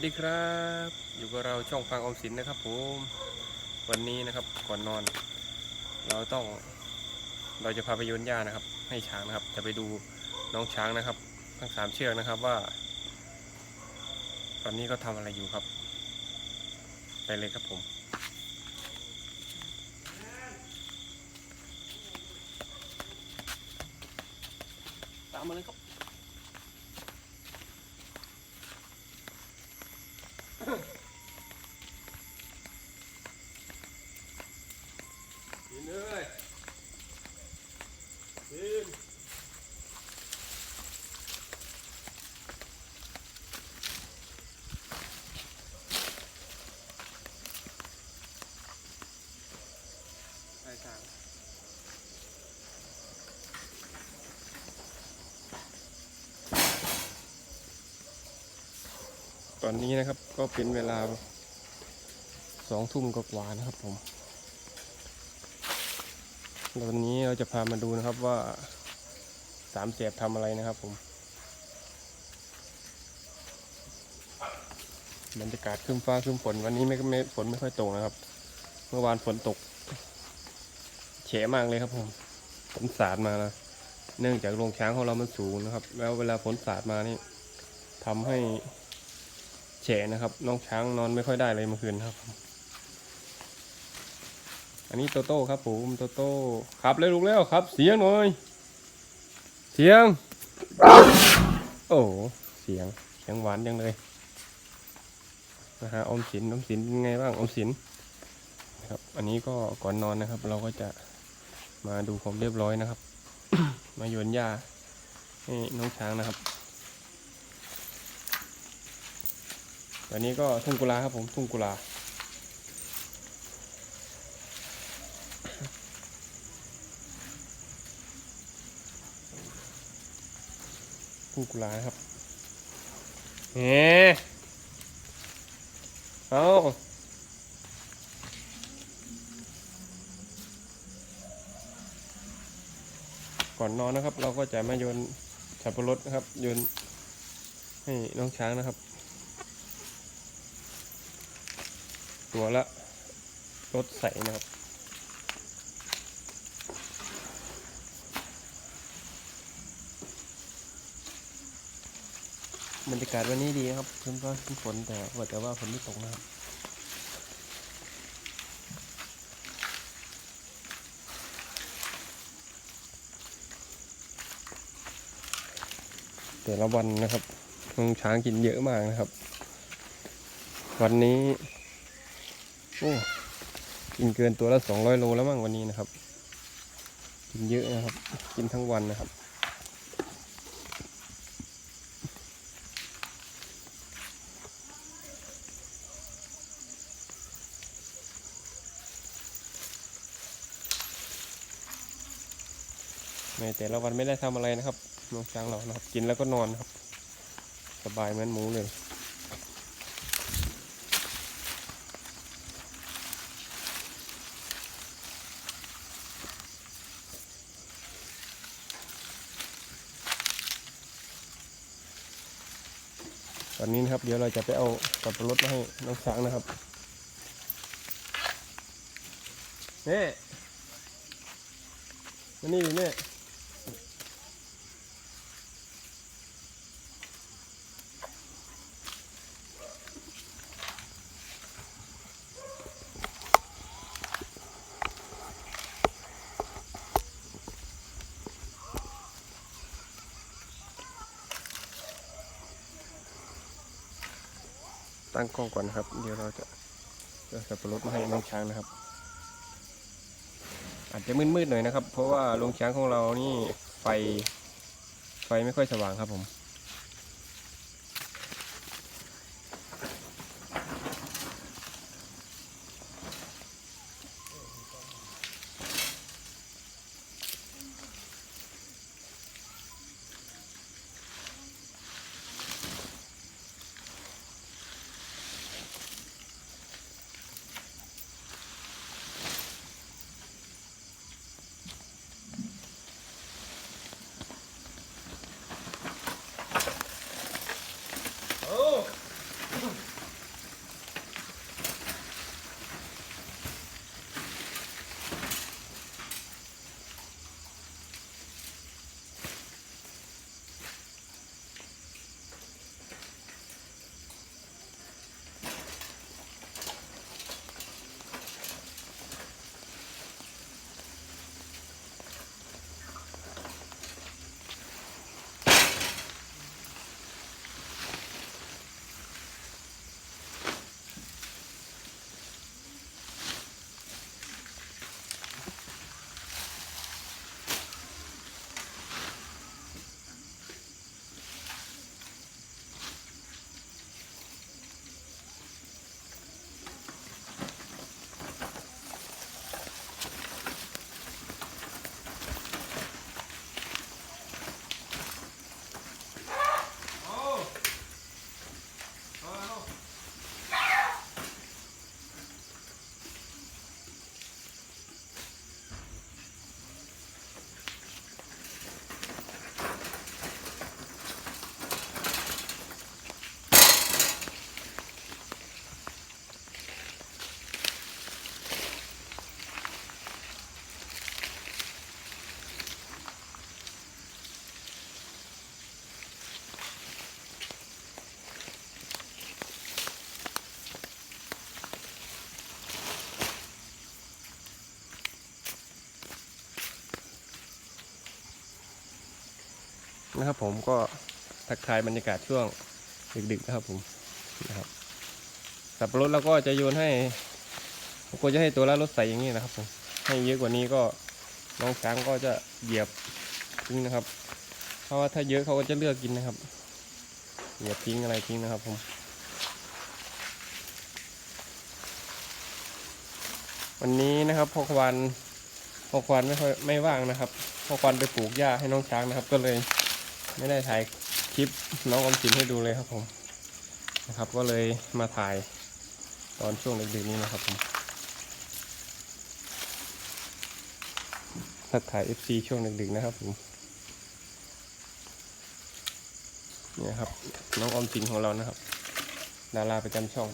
วัสดีครับ อยู่กับเราช่องฟังออมสินนะครับผมวันนี้นะครับก่อนนอน เราต้องเราจะพาไปโยนหญ้านะครับ ให้ช้างนะครับ จะไปดูน้องช้างนะครับ ทั้งสามเชือกนะครับว่า ตอนนี้ก็ทำอะไรอยู่ครับ ไปเลยครับผมตามมาเลยครับ กินเลยกินไอ้ช้าง ตอนนี้นะครับก็เป็นเวลาสองทุ่มกว่าๆนะครับผมวันนี้เราจะพามาดูนะครับว่าสามเสียบทำอะไรนะครับผมบรรยากาศคึ้มฟ้าคึ้มฝนวันนี้ไม่ไม่ฝนไม่ค่อยตกนะครับ เมื่อวานฝนตกเฉะมากเลยครับผมฝนสาดมานะเนื่องจากโรงช้างของเรามันสูงนะครับ แล้วเวลาฝนสาดมานี่ทำให้ ฉะนะครับ น้องช้างนอนไม่ค่อยได้เลยเมื่อคืนครับ อันนี้โตโต้ครับผมโตโต้ขับเลยลูกแล้วครับ เสียงหน่อย เสียง โอ้โหเสียงเสียงหวานจังเลยนะฮะอมสินอมสินเป็นไงบ้างอมสินครับ อันนี้ก็ก่อนนอนนะครับ เราก็จะมาดูความเรียบร้อยนะครับ มาโยนหญ้าให้น้องช้างนะครับ ตอนนี้ก็ทุ่งกุลาครับผมทุ่งกุลาทุ่งกุลานะครับเฮ้เอาก่อนนอนนะครับ เราก็จะมาโยนสับปะรดนะครับโยนให้น้องช้างนะครับ ตัวละรถใสนะครับ บรรยากาศวันนี้ดีครับครึ้มฟ้าครึ้มฝนแต่ว่าแต่ว่าฝนไม่ตกนะครับแต่ละวันนะครับน้องช้างกินเยอะมากนะครับ วันนี้ โอ้กินเกินตัวละสองร้อยโลแล้วมั้งวันนี้นะครับ กินเยอะนะครับ กินทั้งวันนะครับในแต่ละวันไม่ได้ทำอะไรนะครับน้องช้างเรานะครับ กินแล้วก็นอนนะครับ สบายเหมือนหมูเลย ตอนนี้นะครับ เดี๋ยวเราจะไปเอาสับปะรดมาให้น้องช้างนะครับเน่มานี่ดิเน่ ตั้งกล้องก่อนนะครับ เดี๋ยวเราจะจะสับปะรดมาให้น้องช้างนะครับ อาจจะมืดๆหน่อยนะครับ เพราะว่าโรงช้างของเรานี่ไฟไฟไม่ค่อยสว่างครับผม นะครับ ผมก็ทักทายบรรยากาศช่วงดึกๆนะครับผมนะครับสับปะรดเราก็จะโยนให้ผมก็จะให้ตัวละรถใส่อย่างนี้นะครับผมให้เยอะกว่านี้ก็น้องช้างก็จะเหยียบทิ้งนะครับ เพราะว่าถ้าเยอะเขาก็จะเลือกกินนะครับ เหยียบทิ้งอะไรทิ้งนะครับผม วันนี้นะครับพ่อควันพ่อควันไม่ค่อยไม่ว่างนะครับพ่อควันไปปลูกหญ้าให้น้องช้างนะครับ ก็เลย ไม่ได้ถ่ายคลิปน้องอมสินให้ดูเลยครับผมนะครับ ก็เลยมาถ่ายตอนช่วงดึกๆนี้นะครับผมถ้าถ่าย FC ช่วงดึกๆนะครับผมเนี่ยครับน้องอมสินของเรานะครับ ดาราประจำช่อง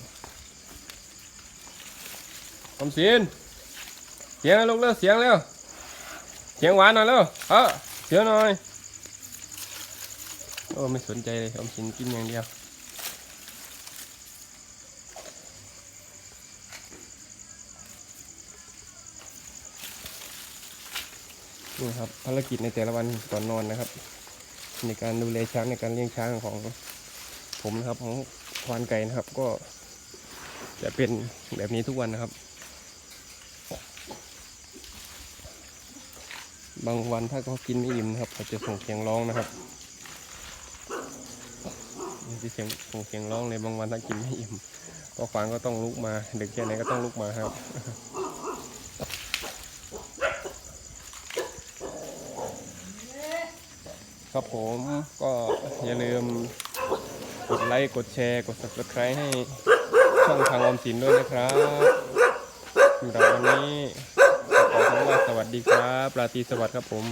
อมสินเสียงลูกเร็วเสียงเร็วเสียงหวานหน่อยเร็วเออเสียงหน่อย โอ้ไม่สนใจเลยอมสินกินอย่างเดียวนี่ครับภารกิจในแต่ละวันก่อนนอนนะครับ ในการดูแลช้างในการเลี้ยงช้างของผมนะครับของควานไก่นะครับก็จะเป็นแบบนี้ทุกวันนะครับ บางวันถ้าเขากินไม่อิ่มนะครับเขาจะส่งเสียงร้องนะครับ นี่เสียงส่งเสียงร้องเลยบางวันถ้ากินไม่อิ่มก็ควานก็ต้องลุกมา ดึกแค่ไหนก็ต้องลุกมาครับครับผมก็อย่าลืมกดไลค์กดแชร์กด subscribe ให้ช่องทางออมสินด้วยนะครับสำหรับวันนี้ขอคำว่าสวัสดีครับราตรีสวัสดิ์ครับผม